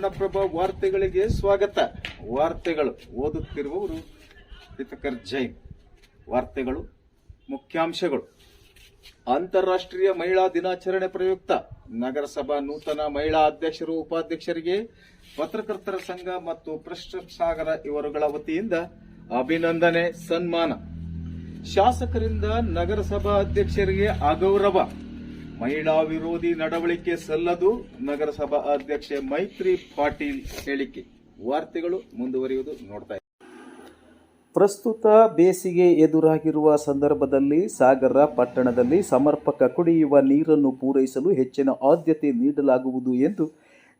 ಕನ್ನಡಪ್ರಭ ವಾರ್ತೆಗಳಿಗೆ ಸ್ವಾಗತ. ವಾರ್ತೆಗಳು ಓದುತ್ತಿರುವವರು ಹಿತಕರ್ ಜೈನ್. ವಾರ್ತೆಗಳು, ಮುಖ್ಯಾಂಶಗಳು. ಅಂತಾರಾಷ್ಟ್ರೀಯ ಮಹಿಳಾ ದಿನಾಚರಣೆ ಪ್ರಯುಕ್ತ ನಗರಸಭಾ ನೂತನ ಮಹಿಳಾ ಅಧ್ಯಕ್ಷರು, ಉಪಾಧ್ಯಕ್ಷರಿಗೆ, ಪತ್ರಕರ್ತರ ಸಂಘ ಮತ್ತು ಸಾಗರ ಇವರುಗಳ ವತಿಯಿಂದ ಅಭಿನಂದನೆ, ಸನ್ಮಾನ. ಶಾಸಕರಿಂದ ನಗರಸಭಾ ಅಧ್ಯಕ್ಷರಿಗೆ ಅಗೌರವ ಮಹಿಳಾ ವಿರೋಧಿ ನಡವಳಿಕೆ ಸಲ್ಲದು ನಗರಸಭಾ ಅಧ್ಯಕ್ಷೆ ಮೈತ್ರಿ ಪಾಟೀಲ್ ಹೇಳಿಕೆ ವಾರ್ತೆಗಳು ಮುಂದುವರಿಯುವುದು ನೋಡ್ತಾ. ಪ್ರಸ್ತುತ ಬೇಸಿಗೆ ಎದುರಾಗಿರುವ ಸಂದರ್ಭದಲ್ಲಿ ಸಾಗರ ಪಟ್ಟಣದಲ್ಲಿ ಸಮರ್ಪಕ ಕುಡಿಯುವ ನೀರನ್ನು ಪೂರೈಸಲು ಹೆಚ್ಚಿನ ಆದ್ಯತೆ ನೀಡಲಾಗುವುದು ಎಂದು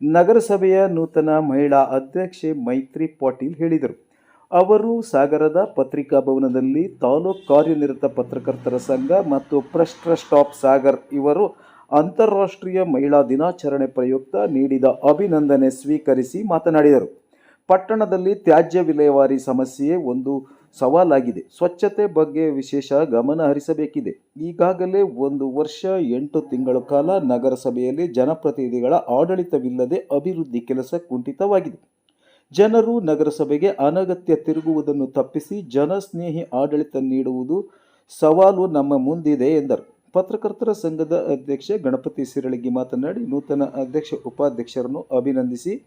ನಗರಸಭೆಯ ನೂತನ ಮಹಿಳಾ ಅಧ್ಯಕ್ಷೆ ಮೈತ್ರಿ ಪಾಟೀಲ್ ಹೇಳಿದರು ಅವರು ಸಾಗರದ ಪತ್ರಿಕಾ ಭವನದಲ್ಲಿ ತಾಲೂಕು ಕಾರ್ಯನಿರತ ಪತ್ರಕರ್ತರ ಸಂಘ ಮತ್ತು ಪ್ರೆಸ್ ಟ್ರಸ್ಟ್ ಆಫ್ ಸಾಗರ್ ಇವರು ಅಂತಾರಾಷ್ಟ್ರೀಯ ಮಹಿಳಾ ದಿನಾಚರಣೆ ಪ್ರಯುಕ್ತ ನೀಡಿದ ಅಭಿನಂದನೆ ಸ್ವೀಕರಿಸಿ ಮಾತನಾಡಿದರು. ಪಟ್ಟಣದಲ್ಲಿ ತ್ಯಾಜ್ಯ ವಿಲೇವಾರಿ ಸಮಸ್ಯೆ ಒಂದು ಸವಾಲಾಗಿದೆ. ಸ್ವಚ್ಛತೆ ಬಗ್ಗೆ ವಿಶೇಷ ಗಮನ ಹರಿಸಬೇಕಿದೆ. ಈಗಾಗಲೇ ಒಂದು ವರ್ಷ ಎಂಟು ತಿಂಗಳ ಕಾಲ ನಗರಸಭೆಯಲ್ಲಿ ಜನಪ್ರತಿನಿಧಿಗಳ ಆಡಳಿತವಿಲ್ಲದೆ ಅಭಿವೃದ್ಧಿ ಕೆಲಸ ಕುಂಠಿತವಾಗಿದೆ. ಜನರು ನಗರಸಭೆಗೆ ಅನಗತ್ಯ ತಿರುಗುವುದನ್ನು ತಪ್ಪಿಸಿ ಜನಸ್ನೇಹಿ ಆಡಳಿತ ನೀಡುವುದು ಸವಾಲು ನಮ್ಮ ಮುಂದಿದೆ ಎಂದರು. ಪತ್ರಕರ್ತರ ಸಂಘದ ಅಧ್ಯಕ್ಷ ಗಣಪತಿ ಸಿರಳಗಿ ಮಾತನಾಡಿ, ನೂತನ ಅಧ್ಯಕ್ಷ ಉಪಾಧ್ಯಕ್ಷರನ್ನು ಅಭಿನಂದಿಸಿ,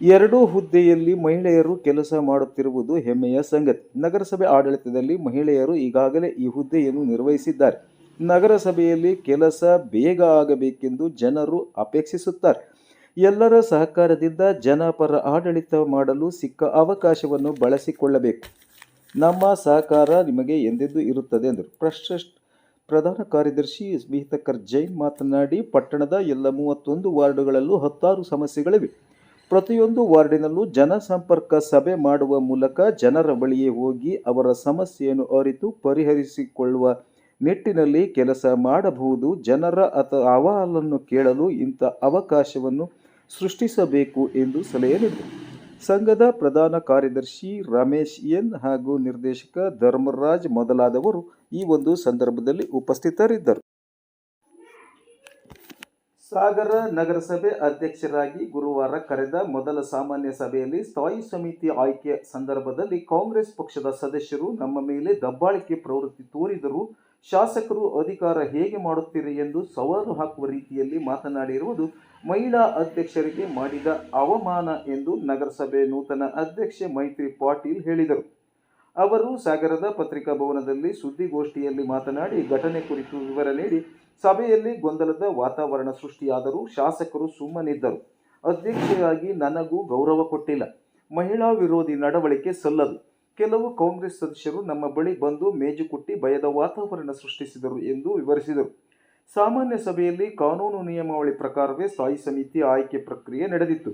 ಎರಡೂ ಹುದ್ದೆಯಲ್ಲಿ ಮಹಿಳೆಯರು ಕೆಲಸ ಮಾಡುತ್ತಿರುವುದು ಹೆಮ್ಮೆಯ ಸಂಗತಿ. ನಗರಸಭೆ ಆಡಳಿತದಲ್ಲಿ ಮಹಿಳೆಯರು ಈಗಾಗಲೇ ಈ ಹುದ್ದೆಯನ್ನು ನಿರ್ವಹಿಸಿದ್ದಾರೆ. ನಗರಸಭೆಯಲ್ಲಿ ಕೆಲಸ ಬೇಗ ಆಗಬೇಕೆಂದು ಜನರು ಅಪೇಕ್ಷಿಸುತ್ತಾರೆ. ಎಲ್ಲರ ಸಹಕಾರದಿಂದ ಜನಪರ ಆಡಳಿತ ಮಾಡಲು ಸಿಕ್ಕ ಅವಕಾಶವನ್ನು ಬಳಸಿಕೊಳ್ಳಬೇಕು. ನಮ್ಮ ಸಹಕಾರ ನಿಮಗೆ ಎಂದೆಂದೂ ಇರುತ್ತದೆ ಎಂದರು. ಪ್ರಶಸ್ತ ಪ್ರಧಾನ ಕಾರ್ಯದರ್ಶಿ ಸ್ಮಿತಕರ್ ಜೈನ್ ಮಾತನಾಡಿ, ಪಟ್ಟಣದ ಎಲ್ಲ ಮೂವತ್ತೊಂದು ವಾರ್ಡುಗಳಲ್ಲೂ ಹತ್ತಾರು ಸಮಸ್ಯೆಗಳಿವೆ. ಪ್ರತಿಯೊಂದು ವಾರ್ಡಿನಲ್ಲೂ ಜನಸಂಪರ್ಕ ಸಭೆ ಮಾಡುವ ಮೂಲಕ ಜನರ ಬಳಿಯೇ ಹೋಗಿ ಅವರ ಸಮಸ್ಯೆಯನ್ನು ಅರಿತು ಪರಿಹರಿಸಿಕೊಳ್ಳುವ ನಿಟ್ಟಿನಲ್ಲಿ ಕೆಲಸ ಮಾಡಬಹುದು. ಜನರ ಅಥವಾ ಅಹವಾಲನ್ನು ಕೇಳಲು ಇಂಥ ಅವಕಾಶವನ್ನು ಸೃಷ್ಟಿಸಬೇಕು ಎಂದು ಸಲಹೆ ನೀಡಿದರು. ಸಂಘದ ಪ್ರಧಾನ ಕಾರ್ಯದರ್ಶಿ ರಮೇಶ್ ಎನ್ ಹಾಗೂ ನಿರ್ದೇಶಕ ಧರ್ಮರಾಜ್ ಮೊದಲಾದವರು ಈ ಒಂದು ಸಂದರ್ಭದಲ್ಲಿ ಉಪಸ್ಥಿತರಿದ್ದರು. ಸಾಗರ ನಗರಸಭೆ ಅಧ್ಯಕ್ಷರಾಗಿ ಗುರುವಾರ ಕರೆದ ಮೊದಲ ಸಾಮಾನ್ಯ ಸಭೆಯಲ್ಲಿ ಸ್ಥಾಯಿ ಸಮಿತಿ ಆಯ್ಕೆ ಸಂದರ್ಭದಲ್ಲಿ ಕಾಂಗ್ರೆಸ್ ಪಕ್ಷದ ಸದಸ್ಯರು ನಮ್ಮ ಮೇಲೆ ದಬ್ಬಾಳಿಕೆ ಪ್ರವೃತ್ತಿ ತೋರಿದರು ಶಾಸಕರು ಅಧಿಕಾರ ಹೇಗೆ ಮಾಡುತ್ತೀರಿ ಎಂದು ಸವಾಲು ಹಾಕುವ ರೀತಿಯಲ್ಲಿ ಮಾತನಾಡಿರುವುದು ಮಹಿಳಾ ಅಧ್ಯಕ್ಷರಿಗೆ ಮಾಡಿದ ಅವಮಾನ ಎಂದು ನಗರಸಭೆ ನೂತನ ಅಧ್ಯಕ್ಷೆ ಮೈತ್ರಿ ಪಾಟೀಲ್ ಹೇಳಿದರು. ಅವರು ಸಾಗರದ ಪತ್ರಿಕಾ ಭವನದಲ್ಲಿ ಸುದ್ದಿಗೋಷ್ಠಿಯಲ್ಲಿ ಮಾತನಾಡಿ, ಘಟನೆ ಕುರಿತು ವಿವರ ನೀಡಿ, ಸಭೆಯಲ್ಲಿ ಗೊಂದಲದ ವಾತಾವರಣ ಸೃಷ್ಟಿಯಾದರೂ ಶಾಸಕರು ಸುಮ್ಮನಿದ್ದರು. ಅಧ್ಯಕ್ಷೆಯಾಗಿ ನನಗೂ ಗೌರವ ಕೊಟ್ಟಿಲ್ಲ. ಮಹಿಳಾ ವಿರೋಧಿ ನಡವಳಿಕೆ ಸಲ್ಲದು. ಕೆಲವು ಕಾಂಗ್ರೆಸ್ ಸದಸ್ಯರು ನಮ್ಮ ಬಳಿ ಬಂದು ಮೇಜುಕುಟ್ಟಿ ಭಯದ ವಾತಾವರಣ ಸೃಷ್ಟಿಸಿದರು ಎಂದು ವಿವರಿಸಿದರು. ಸಾಮಾನ್ಯ ಸಭೆಯಲ್ಲಿ ಕಾನೂನು ನಿಯಮಾವಳಿ ಪ್ರಕಾರವೇ ಸ್ಥಾಯಿ ಸಮಿತಿ ಆಯ್ಕೆ ಪ್ರಕ್ರಿಯೆ ನಡೆದಿತ್ತು.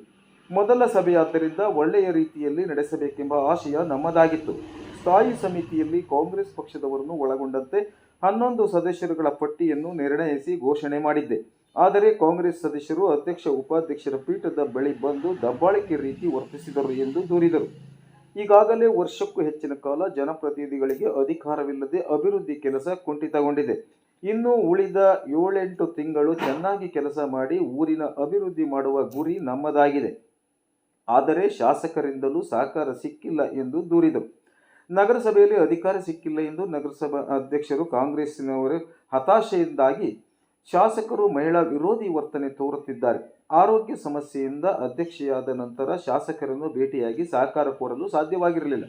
ಮೊದಲ ಸಭೆಯಾದ್ದರಿಂದ ಒಳ್ಳೆಯ ರೀತಿಯಲ್ಲಿ ನಡೆಸಬೇಕೆಂಬ ಆಶಯ ನಮ್ಮದಾಗಿತ್ತು. ಸ್ಥಾಯಿ ಸಮಿತಿಯಲ್ಲಿ ಕಾಂಗ್ರೆಸ್ ಪಕ್ಷದವರನ್ನು ಒಳಗೊಂಡಂತೆ ಹನ್ನೊಂದು ಸದಸ್ಯರುಗಳ ಪಟ್ಟಿಯನ್ನು ನಿರ್ಣಯಿಸಿ ಘೋಷಣೆ ಮಾಡಿದ್ದೆ. ಆದರೆ ಕಾಂಗ್ರೆಸ್ ಸದಸ್ಯರು ಅಧ್ಯಕ್ಷ, ಉಪಾಧ್ಯಕ್ಷರ ಪೀಠದ ಬಳಿ ಬಂದು ದಬ್ಬಾಳಿಕೆ ರೀತಿ ವರ್ತಿಸಿದರು ಎಂದು ದೂರಿದರು. ಈಗಾಗಲೇ ವರ್ಷಕ್ಕೂ ಹೆಚ್ಚಿನ ಕಾಲ ಜನಪ್ರತಿನಿಧಿಗಳಿಗೆ ಅಧಿಕಾರವಿಲ್ಲದೆ ಅಭಿವೃದ್ಧಿ ಕೆಲಸ ಕುಂಠಿತಗೊಂಡಿದೆ. ಇನ್ನು ಉಳಿದ ಏಳೆಂಟು ತಿಂಗಳು ಚೆನ್ನಾಗಿ ಕೆಲಸ ಮಾಡಿ ಊರಿನ ಅಭಿವೃದ್ಧಿ ಮಾಡುವ ಗುರಿ ನಮ್ಮದಾಗಿದೆ. ಆದರೆ ಶಾಸಕರಿಂದಲೂ ಸಹಕಾರ ಸಿಕ್ಕಿಲ್ಲ ಎಂದು ದೂರಿದರು. ನಗರಸಭೆಯಲ್ಲಿ ಅಧಿಕಾರ ಸಿಕ್ಕಿಲ್ಲ ಎಂದು ನಗರಸಭಾ ಅಧ್ಯಕ್ಷರು ಕಾಂಗ್ರೆಸ್ಸಿನವರು ಹತಾಶೆಯಿಂದಾಗಿ ಶಾಸಕರು ಮಹಿಳಾ ವಿರೋಧಿ ವರ್ತನೆ ತೋರುತ್ತಿದ್ದಾರೆ. ಆರೋಗ್ಯ ಸಮಸ್ಯೆಯಿಂದ ಅಧ್ಯಕ್ಷೆಯಾದ ನಂತರ ಶಾಸಕರನ್ನು ಭೇಟಿಯಾಗಿ ಸಹಕಾರ ಕೋರಲು ಸಾಧ್ಯವಾಗಿರಲಿಲ್ಲ.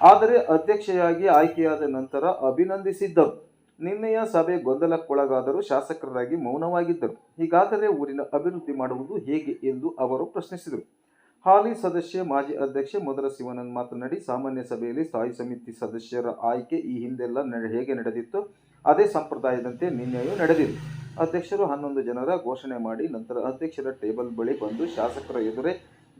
ಆದರೆ ಅಧ್ಯಕ್ಷೆಯಾಗಿ ಆಯ್ಕೆಯಾದ ನಂತರ ಅಭಿನಂದಿಸಿದ್ದರು. ನಿನ್ನೆಯ ಸಭೆ ಗೊಂದಲಕ್ಕೊಳಗಾದರೂ ಶಾಸಕರಾಗಿ ಮೌನವಾಗಿದ್ದರು. ಹೀಗಾದರೆ ಊರಿನ ಅಭಿವೃದ್ಧಿ ಮಾಡುವುದು ಹೇಗೆ ಎಂದು ಅವರು ಪ್ರಶ್ನಿಸಿದರು. ಹಾಲಿ ಸದಸ್ಯ, ಮಾಜಿ ಅಧ್ಯಕ್ಷ ಮೊದಲ ಶಿವನನ್ ಮಾತನಾಡಿ, ಸಾಮಾನ್ಯ ಸಭೆಯಲ್ಲಿ ಸ್ಥಾಯಿ ಸಮಿತಿ ಸದಸ್ಯರ ಆಯ್ಕೆ ಈ ಹಿಂದೆಲ್ಲ ಹೇಗೆ ನಡೆದಿತ್ತು, ಅದೇ ಸಂಪ್ರದಾಯದಂತೆ ನಿನ್ನೆಯೂ ನಡೆದಿದೆ. ಅಧ್ಯಕ್ಷರು ಹನ್ನೊಂದು ಜನರ ಘೋಷಣೆ ಮಾಡಿ, ನಂತರ ಅಧ್ಯಕ್ಷರ ಟೇಬಲ್ ಬಳಿ ಬಂದು ಶಾಸಕರ ಎದುರೇ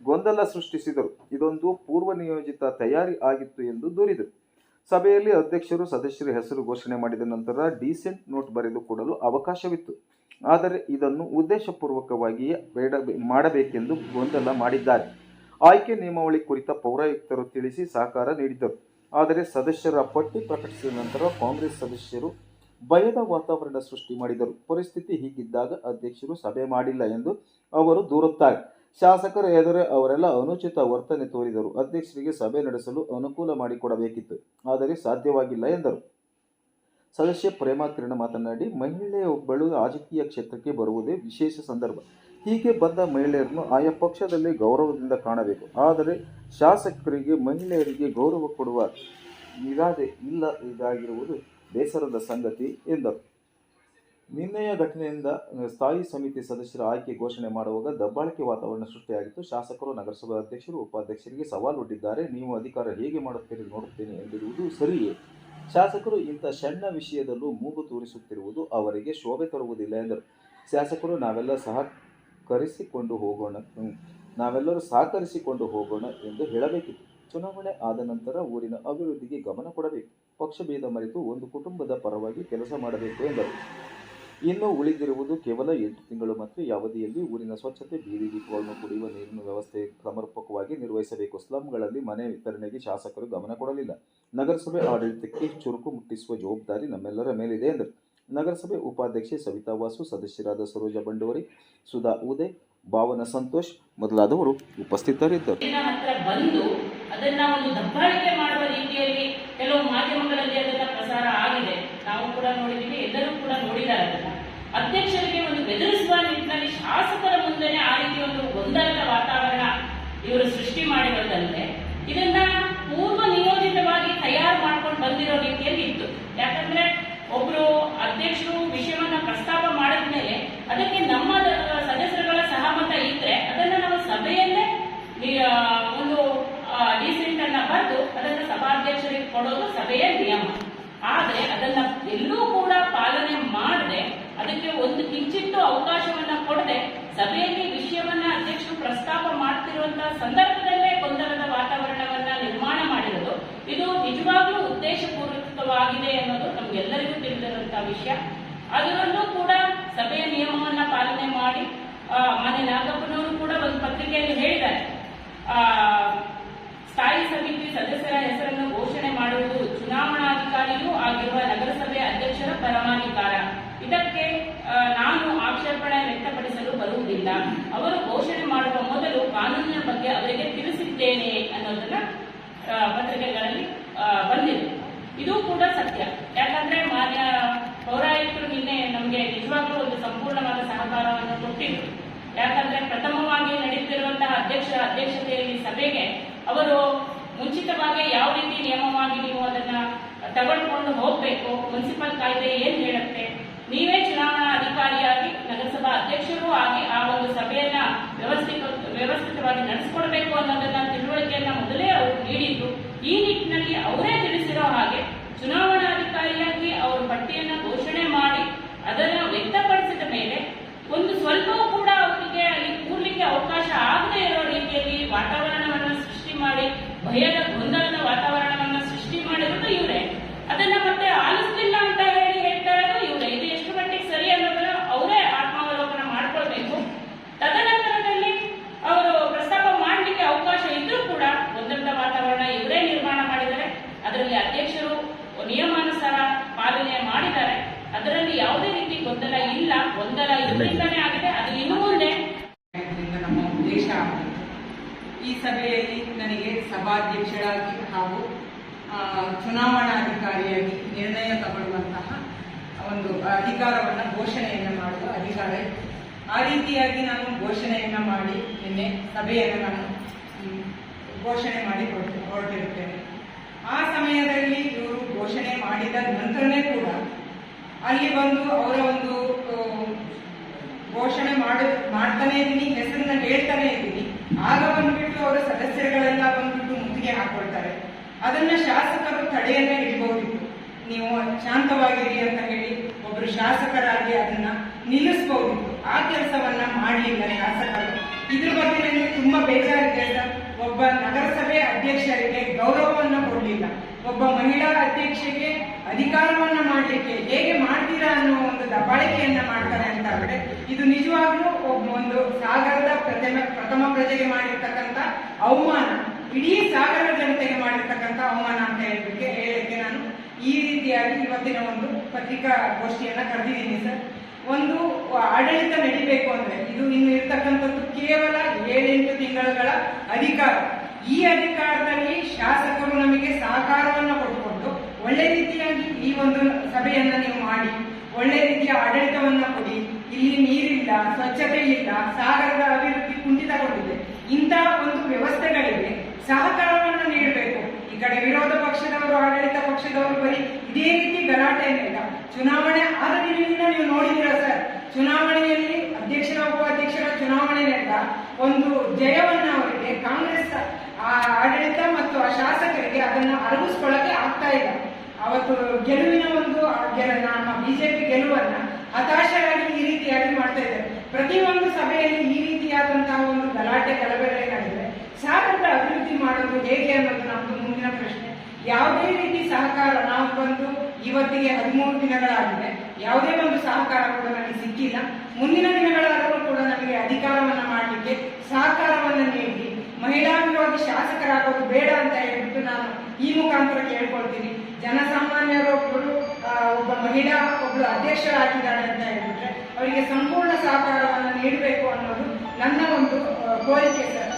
ಗೊಂದಲ ಸೃಷ್ಟಿಸಿದರು. ಇದೊಂದು ಪೂರ್ವ ನಿಯೋಜಿತ ತಯಾರಿ ಆಗಿತ್ತು ಎಂದು ದೂರಿದರು. ಸಭೆಯಲ್ಲಿ ಅಧ್ಯಕ್ಷರು, ಸದಸ್ಯರ ಹೆಸರು ಘೋಷಣೆ ಮಾಡಿದ ನಂತರ ಡೀಸೆಂಟ್ ನೋಟ್ ಬರೆದು ಕೊಡಲು ಅವಕಾಶವಿತ್ತು. ಆದರೆ ಇದನ್ನು ಉದ್ದೇಶಪೂರ್ವಕವಾಗಿಯೇ ಬೇಡ, ಮಾಡಬೇಕೆಂದು ಗೊಂದಲ ಮಾಡಿದ್ದಾರೆ. ಆಯ್ಕೆ ನಿಯಮಾವಳಿ ಕುರಿತ ಪೌರಾಯುಕ್ತರು ತಿಳಿಸಿ ಸಹಕಾರ ನೀಡಿದ್ದರು. ಆದರೆ ಸದಸ್ಯರ ಪಟ್ಟಿ ಪ್ರಕಟಿಸಿದ ನಂತರ ಕಾಂಗ್ರೆಸ್ ಸದಸ್ಯರು ಭಯದ ವಾತಾವರಣ ಸೃಷ್ಟಿ ಮಾಡಿದರು. ಪರಿಸ್ಥಿತಿ ಹೀಗಿದ್ದಾಗ ಅಧ್ಯಕ್ಷರು ಸಭೆ ಮಾಡಿಲ್ಲ ಎಂದು ಅವರು ದೂರುತ್ತಾರೆ. ಶಾಸಕರ ಎದುರೇ ಅವರೆಲ್ಲ ಅನುಚಿತ ವರ್ತನೆ ತೋರಿದರು. ಅಧ್ಯಕ್ಷರಿಗೆ ಸಭೆ ನಡೆಸಲು ಅನುಕೂಲ ಮಾಡಿಕೊಡಬೇಕಿತ್ತು. ಆದರೆ ಸಾಧ್ಯವಾಗಿಲ್ಲ ಎಂದರು. ಸದಸ್ಯ ಪ್ರೇಮಾ ಕಿರಣ ಮಾತನಾಡಿ ಮಹಿಳೆಯೊಬ್ಬಳು ರಾಜಕೀಯ ಕ್ಷೇತ್ರಕ್ಕೆ ಬರುವುದೇ ವಿಶೇಷ ಸಂದರ್ಭ. ಹೀಗೆ ಬಂದ ಮಹಿಳೆಯರನ್ನು ಆಯಾ ಪಕ್ಷದಲ್ಲಿ ಗೌರವದಿಂದ ಕಾಣಬೇಕು. ಆದರೆ ಶಾಸಕರಿಗೆ, ಮಹಿಳೆಯರಿಗೆ ಗೌರವ ಕೊಡುವ ಇರಾದೆ ಇಲ್ಲ ಇದಾಗಿರುವುದು ಬೇಸರದ ಸಂಗತಿ ಎಂದರು. ನಿನ್ನೆಯ ಘಟನೆಯಿಂದ ಸ್ಥಾಯಿ ಸಮಿತಿ ಸದಸ್ಯರ ಆಯ್ಕೆ ಘೋಷಣೆ ಮಾಡುವಾಗ ದಬ್ಬಾಳಿಕೆ ವಾತಾವರಣ ಸೃಷ್ಟಿಯಾಗಿತ್ತು. ಶಾಸಕರು, ನಗರಸಭಾ ಅಧ್ಯಕ್ಷರು, ಉಪಾಧ್ಯಕ್ಷರಿಗೆ ಸವಾಲು ಒಡ್ಡಿದ್ದಾರೆ. ನೀವು ಅಧಿಕಾರ ಹೇಗೆ ಮಾಡುತ್ತೀರಿ, ನೋಡುತ್ತೇನೆ ಎಂದಿರುವುದು ಸರಿಯೇ. ಶಾಸಕರು, ಇಂಥ ಸಣ್ಣ ವಿಷಯದಲ್ಲೂ ಮೂಗು ತೂರಿಸುತ್ತಿರುವುದು ಅವರಿಗೆ ಶೋಭೆ ತರುವುದಿಲ್ಲ ಎಂದರು. ಶಾಸಕರು, ನಾವೆಲ್ಲ ಸಹಕರಿಸಿಕೊಂಡು ಹೋಗೋಣ ನಾವೆಲ್ಲರೂ ಸಹಕರಿಸಿಕೊಂಡು ಹೋಗೋಣ ಎಂದು ಹೇಳಬೇಕಿತ್ತು. ಚುನಾವಣೆ ಆದ ನಂತರ ಊರಿನ ಅಭಿವೃದ್ಧಿಗೆ ಗಮನ ಕೊಡಬೇಕು. ಪಕ್ಷಭೇದ ಮರೆತು ಒಂದು ಕುಟುಂಬದ ಪರವಾಗಿ ಕೆಲಸ ಮಾಡಬೇಕು ಎಂದರು. ಇನ್ನು ಉಳಿದಿರುವುದು ಕೇವಲ ಎಂಟು ತಿಂಗಳು ಮಾತ್ರ. ಈ ಅವಧಿಯಲ್ಲಿ ಊರಿನ ಸ್ವಚ್ಛತೆ, ಬೀದಿ ದೀಪಗಳನ್ನು ಕುಡಿಯುವ ನೀರಿನ ವ್ಯವಸ್ಥೆ ಸಮರ್ಪಕವಾಗಿ ನಿರ್ವಹಿಸಬೇಕು. ಸ್ಲಂಗಳಲ್ಲಿ ಮನೆ ವಿತರಣೆಗೆ ಶಾಸಕರು ಗಮನ ಕೊಡಲಿಲ್ಲ. ನಗರಸಭೆ ಆಡಳಿತಕ್ಕೆ ಚುರುಕು ಮುಟ್ಟಿಸುವ ಜವಾಬ್ದಾರಿ ನಮ್ಮೆಲ್ಲರ ಮೇಲಿದೆ ಎಂದರು. ನಗರಸಭೆ ಉಪಾಧ್ಯಕ್ಷೆ ಸವಿತಾ ವಾಸು, ಸದಸ್ಯರಾದ ಸರೋಜ ಬಂಡೋರಿ, ಸುಧಾ ಉದಯ್ ಭಾವನ ಸಂತೋಷ್ ಮೊದಲಾದವರು ಉಪಸ್ಥಿತರಿದ್ದರು. ಕೆಲವು ಮಾಧ್ಯಮಗಳಲ್ಲಿ ಅದನ್ನ ಪ್ರಸಾರ ಆಗಿದೆ. ನಾವು ಕೂಡ ನೋಡಿದ್ದೀವಿ, ಎಲ್ಲರೂ ಕೂಡ ನೋಡಿದ್ದಾರೆ ಅಧ್ಯಕ್ಷರಿಗೆ ಒಂದು ಬೆದರಿಸುವ ನಿಟ್ಟಿನಲ್ಲಿ ಶಾಸಕರ ಮುಂದೆನೆ ಆ ರೀತಿ ಒಂದು ಗೊಂದಲದ ವಾತಾವರಣ ಇವರು ಸೃಷ್ಟಿ ಮಾಡಿರೋದಂದ್ರೆ ಇದನ್ನ ಪೂರ್ವ ನಿಯೋಜಿತವಾಗಿ ತಯಾರು ಮಾಡ್ಕೊಂಡು ಬಂದಿರೋ ರೀತಿಯಲ್ಲಿ ಇತ್ತು ಯಾಕಂದ್ರೆ ಒಬ್ರು ಅಧ್ಯಕ್ಷರು ವಿಷಯವನ್ನ ಪ್ರಸ್ತಾಪ ಮಾಡಿದ್ಮೇಲೆ ಅದಕ್ಕೆ ನಮ್ಮ ಸದಸ್ಯರುಗಳ ಸಹಮತ ಇದ್ರೆ ಅದನ್ನ ನಾವು ಸಭೆಯಲ್ಲೇ ಒಂದು ಡಿಸೆಂಟ್ ಅನ್ನ ಬರೆದು ಅದನ್ನ ಸಭಾಧ್ಯಕ್ಷರಿಗೆ ಕೊಡೋದು ಸಭೆಯ ನಿಯಮ. ಆದ್ರೆ ಅದನ್ನ ಎಲ್ಲೂ ಕೂಡ ಪಾಲನೆ ಮಾಡದೆ ಅದಕ್ಕೆ ಒಂದು ಕಿಂಚಿತ್ತು ಅವಕಾಶವನ್ನ ಕೊಡದೆ ಸಭೆಯಲ್ಲಿ ವಿಷಯವನ್ನ ಅಧ್ಯಕ್ಷರು ಪ್ರಸ್ತಾಪ ಮಾಡ್ತಿರುವಂತಹ ಸಂದರ್ಭದಲ್ಲೇ ಗೊಂದಲದ ವಾತಾವರಣವನ್ನ ನಿರ್ಮಾಣ ಮಾಡಿರೋದು. ಇದು ನಿಜವಾಗ್ಲೂ ಉದ್ದೇಶಪೂರ್ವಕವಾಗಿದೆ ಅನ್ನೋದು ನಮ್ಗೆಲ್ಲರಿಗೂ ತಿಳಿದಿರುವಂತಹ ವಿಷಯ. ಅದರಲ್ಲೂ ಕೂಡ ಸಭೆಯ ನಿಯಮವನ್ನ ಪಾಲನೆ ಮಾಡಿ ಮಾನ್ಯ ನಾಗಪ್ಪನವರು ಕೂಡ ಒಂದು ಪತ್ರಿಕೆಯಲ್ಲಿ ಹೇಳಿದ್ದಾರೆ. ಸ್ಥಾಯಿ ಸಮಿತಿ ಸದಸ್ಯರ ಹೆಸರನ್ನು ಘೋಷಣೆ ಮಾಡುವುದು ಚುನಾವಣಾಧಿಕಾರಿಯೂ ಆಗಿರುವ ನಗರಸಭೆ ಅಧ್ಯಕ್ಷರ ಪರಮಾಧಿಕಾರ ಇದಕ್ಕೆ ಆ, ನಾನು ಆಕ್ಷೇಪಣೆ ವ್ಯಕ್ತಪಡಿಸಲು ಬರುವುದಿಲ್ಲ. ಅವರು ಘೋಷಣೆ ಮಾಡುವ ಮೊದಲು ಕಾನೂನಿನ ಬಗ್ಗೆ ಅವರಿಗೆ ತಿಳಿಸಿದ್ದೇನೆ ಅನ್ನೋದನ್ನ ಪತ್ರಿಕೆಗಳಲ್ಲಿ ಬಂದಿದೆ. ಇದು ಕೂಡ ಸತ್ಯ. ಯಾಕಂದ್ರೆ ಮಾನ್ಯ ಪೌರಾಯುಕ್ತರು ನಿನ್ನೆ ನಮಗೆ ನಿಜವಾಗ್ಲೂ ಒಂದು ಸಂಪೂರ್ಣವಾದ ಸಹಕಾರವನ್ನು ಕೊಟ್ಟಿದ್ರು. ಯಾಕಂದ್ರೆ ಪ್ರಥಮವಾಗಿ ನಡೆಯುತ್ತಿರುವಂತಹ ಅಧ್ಯಕ್ಷರ ಅಧ್ಯಕ್ಷತೆಯಲ್ಲಿ ಸಭೆಗೆ ಅವರು ಮುಂಚಿತವಾಗಿ ಯಾವ ರೀತಿ ನಿಯಮವಾಗಿ ನೀವು ಅದನ್ನ ತಗೊಂಡ್ಕೊಂಡು ಹೋಗ್ಬೇಕು, ಮುನ್ಸಿಪಲ್ ಕಾಯ್ದೆ ಏನ್ ಹೇಳುತ್ತೆ, ನೀವೇ ನಗರಸಭಾ ಅಧ್ಯಕ್ಷರು ಆಗಿ ಆ ಒಂದು ಸಭೆಯನ್ನ ವ್ಯವಸ್ಥಿತ ವ್ಯವಸ್ಥಿತವಾಗಿ ನಡೆಸಿಕೊಡ್ಬೇಕು ಅನ್ನೋದನ್ನ ತಿಳುವಳಿಕೆಯನ್ನ ಮೊದಲೇ ಅವರು ನೀಡಿದ್ರು. ಈ ನಿಟ್ಟಿನಲ್ಲಿ ಅವರೇ ತಿಳಿಸಿರೋ ಹಾಗೆ ಚುನಾವಣಾಧಿಕಾರಿಯಾಗಿ ಅವರ ಪಟ್ಟಿಯನ್ನ ಘೋಷಣೆ ಮಾಡಿ ಅದನ್ನ ವ್ಯಕ್ತಪಡಿಸಿದ ಮೇಲೆ ಒಂದು ಸ್ವಲ್ಪವೂ ಕೂಡ ಅವರಿಗೆ ಅಲ್ಲಿ ಕೂರ್ಲಿಕ್ಕೆ ಅವಕಾಶ ಆಗದೆ ಇರೋ ರೀತಿಯಲ್ಲಿ ವಾತಾವರಣವನ್ನ ಸೃಷ್ಟಿ ಮಾಡಿ ಭಯದ ಗೊಂದಲದ ವಾತಾವರಣವನ್ನ ಸೃಷ್ಟಿ ಮಾಡಿರೋದು ಇವರೇ ಅದನ್ನ ಮತ್ತೆ ಆಲಿಸ್ಲಿಲ್ಲ ಅಂತ ಹೇಳಿ ಹೇಳ್ತಾ ಇರೋದು ಇವರೇ ಇದು ಎಷ್ಟು ಮಟ್ಟಿಗೆ ಸರಿ ಅನ್ನೋದನ್ನ ಅವರೇ ಆತ್ಮಾವಲೋಕನ ಮಾಡ್ಕೊಳ್ಬೇಕು ತದನಂತರದಲ್ಲಿ ಅವರು ಪ್ರಸ್ತಾಪ ಮಾಡಲಿಕ್ಕೆ ಅವಕಾಶ ಇದ್ರೂ ಕೂಡ ಗೊಂದಲದ ವಾತಾವರಣ ಇವರೇ ನಿರ್ಮಾಣ ಮಾಡಿದ್ದಾರೆ ಅದರಲ್ಲಿ ಅಧ್ಯಕ್ಷರು ನಿಯಮಾನುಸಾರ ಪಾಲನೆ ಮಾಡಿದ್ದಾರೆ. ಅದರಲ್ಲಿ ಯಾವುದೇ ರೀತಿ ಗೊಂದಲ ಇಲ್ಲ. ಗೊಂದಲ ಇವರಿಂದನೇ ಆಗಿದೆ. ಅದು ಇನ್ನು ಮುಂದೆ ನಮ್ಮ ಉದ್ದೇಶ ಈ ಸಭೆಯಲ್ಲಿ ನನಗೆ ಸಭಾಧ್ಯಕ್ಷರಾಗಿ ಹಾಗೂ ಚುನಾವಣಾಧಿಕಾರಿಯಾಗಿ ನಿರ್ಣಯ ತಗೊಳ್ಳುವಂತಹ ಒಂದು ಅಧಿಕಾರವನ್ನು ಘೋಷಣೆಯನ್ನು ಮಾಡುವ ಅಧಿಕಾರ ಆ ರೀತಿಯಾಗಿ ನಾನು ಘೋಷಣೆಯನ್ನು ಮಾಡಿ, ನಿನ್ನೆ ಸಭೆಯನ್ನು ನಾನು ಘೋಷಣೆ ಮಾಡಿ ಹೊರಟು- ಹೊರಟಿರುತ್ತೇನೆ. ಆ ಸಮಯದಲ್ಲಿ ಇವರು ಘೋಷಣೆ ಮಾಡಿದ ನಂತರನೇ ಕೂಡ ಅಲ್ಲಿ ಬಂದು ಅವರ ಒಂದು ಘೋಷಣೆ ಮಾಡು, ಮಾಡ್ತಾನೆ ಇದ್ದೀನಿ, ಹೆಸರನ್ನ ಹೇಳ್ತಾನೆ ಇದ್ದೀನಿ. ಆಗ ಬಂದ್ಬಿಟ್ಟು ಅವರ ಸದಸ್ಯರುಗಳೆಲ್ಲ ಬಂದ್ಬಿಟ್ಟು ಮುತ್ತಿಗೆ ಹಾಕೊಳ್ತಾರೆ. ಅದನ್ನ ಶಾಸಕರು ತಡೆಯನ್ನ ಹಿಡಿಬಹುದಿತ್ತು. ನೀವು ಶಾಂತವಾಗಿರಿ ಅಂತ ಹೇಳಿ ಒಬ್ರು ಶಾಸಕರಾಗಿ ಅದನ್ನ ನಿಲ್ಲಿಸಬಹುದಿತ್ತು. ಆ ಕೆಲಸವನ್ನ ಮಾಡಲಿಲ್ಲ ಶಾಸಕರು. ಇದ್ರ ಬಗ್ಗೆ ನನಗೆ ತುಂಬಾ ಬೇಜಾರಿದೆ ಸರ್. ಒಬ್ಬ ನಗರಸಭೆ ಅಧ್ಯಕ್ಷರಿಗೆ ಗೌರವವನ್ನು ಕೊಡಲಿಲ್ಲ. ಒಬ್ಬ ಮಹಿಳಾ ಅಧ್ಯಕ್ಷೆಗೆ ಅಧಿಕಾರವನ್ನ ಮಾಡಲಿಕ್ಕೆ ಹೇಗೆ ಮಾಡ್ತೀರಾ ಅನ್ನೋ ಒಂದು ದಬ್ಬಾಳಿಕೆಯನ್ನ ಮಾಡ್ತಾರೆ ಅಂತ ಅಂದ್ರೆ, ಇದು ನಿಜವಾಗ್ಲೂ ಒಂದು ಸಾಗರದ ಪ್ರಥಮ ಪ್ರಥಮ ಪ್ರಜೆಗೆ ಮಾಡಿರ್ತಕ್ಕಂಥ ಅವಮಾನ. ಇಡೀ ಸಾಗರ ಜನತೆಗೆ ಮಾಡಿರ್ತಕ್ಕಂಥ ಅವಮಾನ ಅಂತ ಹೇಳ್ಲಿಕ್ಕೆ ಹೇಳಲಿಕ್ಕೆ ನಾನು ಈ ರೀತಿಯಾಗಿ ಇವತ್ತಿನ ಒಂದು ಪತ್ರಿಕಾ ಗೋಷ್ಠಿಯನ್ನ ಕರೆದಿದ್ದೀನಿ ಸರ್. ಒಂದು ಆಡಳಿತ ನಡಿಬೇಕು ಅಂದ್ರೆ ಇದು ಇನ್ನು ಇರ್ತಕ್ಕಂಥದ್ದು ಕೇವಲ ಏಳೆಂಟು ತಿಂಗಳುಗಳ ಅಧಿಕಾರ. ಈ ಅಧಿಕಾರದಲ್ಲಿ ಶಾಸಕರು ನಮಗೆ ಸಹಕಾರವನ್ನು ಕೊಟ್ಟುಕೊಂಡು ಒಳ್ಳೆ ರೀತಿಯಾಗಿ ಈ ಒಂದು ಸಭೆಯನ್ನ ನೀವು ಮಾಡಿ, ಒಳ್ಳೆ ರೀತಿಯ ಆಡಳಿತವನ್ನ ಕೊಡಿ. ಇಲ್ಲಿ ನೀರಿಲ್ಲ ಸ್ವಚ್ಛತೆ ಇಲ್ಲ ಸಾಗರದ ಅಭಿವೃದ್ಧಿ ಕುಂಠಿತಗೊಂಡಿದೆ. ಇಂತಹ ಒಂದು ವ್ಯವಸ್ಥೆಗಳಿಗೆ ಸಹಕಾರವನ್ನು ನೀಡಬೇಕು. ಈ ಕಡೆ ವಿರೋಧ ಪಕ್ಷದವರು, ಆಡಳಿತ ಪಕ್ಷದವರು ಬರೀ ಇದೇ ರೀತಿ ಗಲಾಟೆಯನ್ನಿಲ್ಲ ಚುನಾವಣೆ ಆದ ದಿನದಿಂದ ನೀವು ನೋಡಿದ್ದೀರಾ ಸರ್? ಚುನಾವಣೆಯಲ್ಲಿ ಅಧ್ಯಕ್ಷರ, ಉಪಾಧ್ಯಕ್ಷರ ಚುನಾವಣೆಯಿಂದ ಒಂದು ಜಯವನ್ನ ಅವರಿಗೆ ಕಾಂಗ್ರೆಸ್ ಆಡಳಿತ ಮತ್ತು ಆ ಶಾಸಕರಿಗೆ ಅದನ್ನು ಅರಗಿಸ್ಕೊಳ್ಳಕ್ಕೆ ಆಗ್ತಾ ಇಲ್ಲ. ಅವತ್ತು ಗೆಲುವಿನ ಒಂದು ನಮ್ಮ ಬಿಜೆಪಿ ಗೆಲುವನ್ನ ಹತಾಶರಾಗಿ ಈ ರೀತಿಯಾಗಿ ಮಾಡ್ತಾ ಇದ್ದಾರೆ. ಪ್ರತಿಯೊಂದು ಸಭೆಯಲ್ಲಿ ಈ ರೀತಿಯಾದಂತಹ ಒಂದು ಗಲಾಟೆ ಸಾರ್ ಸಾಗರದ ಅಭಿವೃದ್ಧಿ ಮಾಡೋದು ಹೇಗೆ ಅನ್ನೋದು ನಮ್ದು ಮುಂದಿನ ಪ್ರಶ್ನೆ. ಯಾವುದೇ ರೀತಿ ಸಹಕಾರ ನಾವು ಬಂದು ಇವತ್ತಿಗೆ ಹದಿಮೂರು ದಿನಗಳಾಗಿದೆ. ಯಾವುದೇ ಒಂದು ಸಹಕಾರ ಕೂಡ ನನಗೆ ಸಿಕ್ಕಿಲ್ಲ. ಮುಂದಿನ ದಿನಗಳಾದರೂ ಕೂಡ ನಮಗೆ ಅಧಿಕಾರವನ್ನು ಮಾಡಲಿಕ್ಕೆ ಸಹಕಾರವನ್ನು ನೀಡಿ. ಮಹಿಳಾ ವಿರೋಧಿ ಶಾಸಕರಾಗೋದು ಬೇಡ ಅಂತ ಹೇಳ್ಬಿಟ್ಟು ನಾನು ಈ ಮುಖಾಂತರ ಕೇಳ್ಕೊಳ್ತೀನಿ. ಜನಸಾಮಾನ್ಯರೊಬ್ಬರು ಒಬ್ಬ ಮಹಿಳಾ ಒಬ್ಬಳು ಅಧ್ಯಕ್ಷರಾಗಿದ್ದಾಳೆ ಅಂತ ಹೇಳ್ಬಿಟ್ರೆ ಅವರಿಗೆ ಸಂಪೂರ್ಣ ಸಹಕಾರವನ್ನು ನೀಡಬೇಕು ಅನ್ನೋದು ನನ್ನ ಒಂದು ಕೋರಿಕೆ ಸರ್.